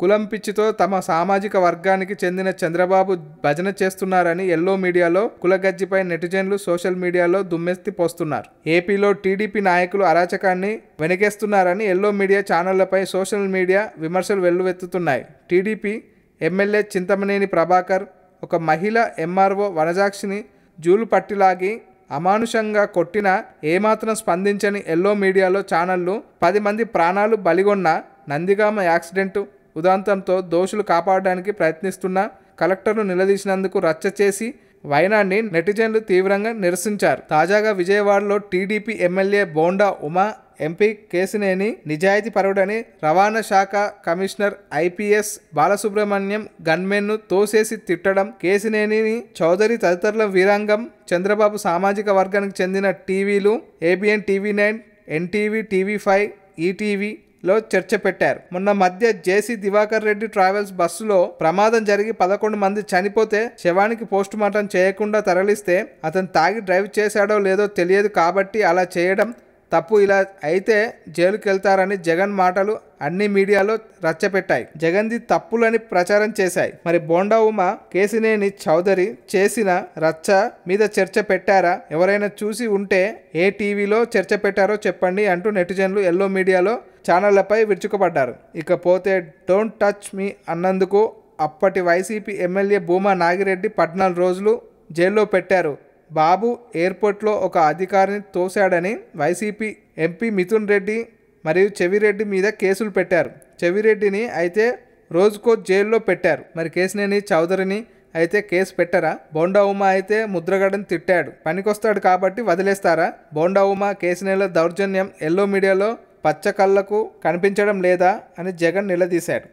కులం పిచ్చితో తమ సామాజిక వర్గానికి చెందిన చంద్రబాబు భజన చేస్తున్నారని ఎల్లో మీడియాలో కులగజ్జిపై నెటిజన్లు సోషల్ మీడియాలో దుమ్మెత్తి పోస్తున్నారు. ఏపీలో టీడీపీ నాయకులు అరాచకాన్ని వెనకేస్తున్నారని ఎల్లో మీడియా ఛానళ్ళపై సోషల్ మీడియా విమర్శలు వెల్లువెత్తుతున్నాయి. టీడీపీ ఎమ్మెల్యే చింతమనేని ప్రభాకర్ ఒక మహిళ ఎంఆర్ఓ వనజాక్షిని జూలు పట్టిలాగి అమానుషంగా కొట్టినా ఏమాత్రం స్పందించని ఎల్లో మీడియాలో ఛానళ్ళు పది మంది ప్రాణాలు బలిగొన్న నందిగామ యాక్సిడెంటు ఉదాంతంతో దోషులు కాపాడడానికి ప్రయత్నిస్తున్న కలెక్టర్ను నిలదీసినందుకు రచ్చ చేసి వైనాన్ని నెటిజన్లు తీవ్రంగా నిరసించారు. తాజాగా విజయవాడలో TDP MLA Bonda Uma MP Kesineni నిజాయితీ పరుడని రవాణా శాఖ కమిషనర్ ఐపీఎస్ బాలసుబ్రహ్మణ్యం గన్మెన్ను తోసేసి తిట్టడం కేసినేని చౌదరి తదితరుల వీరాంగం చంద్రబాబు సామాజిక వర్గానికి చెందిన టీవీలు ABN TV nine NTV TV five ETV లో చర్చ పెట్టారు. మొన్న మధ్య జేసీ దివాకర్ రెడ్డి ట్రావెల్స్ బస్సులో ప్రమాదం జరిగి పదకొండు మంది చనిపోతే శవానికి పోస్ట్ మార్టం చేయకుండా తరలిస్తే అతను తాగి డ్రైవ్ చేశాడో లేదో తెలియదు కాబట్టి అలా చేయడం తప్పు. ఇలా అయితే జైలుకెళ్తారని జగన్ మాటలు అన్ని మీడియాలో రచ్చపెట్టాయి. జగన్ది తప్పులని ప్రచారం చేశాయి. మరి బోండా ఉమ కేసినేని చౌదరి చేసిన రచ్చ మీద చర్చ పెట్టారా? ఎవరైనా చూసి ఉంటే ఏ టీవీలో చర్చ పెట్టారో చెప్పండి అంటూ నెటిజన్లు ఎల్లో మీడియాలో ఛానళ్ళపై విరుచుకుపడ్డారు. ఇకపోతే డోంట్ టచ్ మీ అన్నందుకు అప్పటి వైసీపీ ఎమ్మెల్యే భూమా నాగిరెడ్డి పద్నాలుగు రోజులు జైల్లో పెట్టారు. బాబు ఎయిర్పోర్ట్లో ఒక అధికారిని తోశాడని వైసీపీ ఎంపీ మిథున్ రెడ్డి మరియు చెవిరెడ్డి మీద కేసులు పెట్టారు. చెవిరెడ్డిని అయితే రోజుకో జైల్లో పెట్టారు. మరి కేసినేని చౌదరిని అయితే కేసు పెట్టరా? బోండా ఉమా అయితే ముద్రగడని తిట్టాడు. పనికొస్తాడు కాబట్టి వదిలేస్తారా? బోండా ఉమా కేసినేల దౌర్జన్యం ఎల్లో మీడియాలో పచ్చ కళ్ళకు కనిపించడం లేదా అని జగన్ నిలదీశాడు.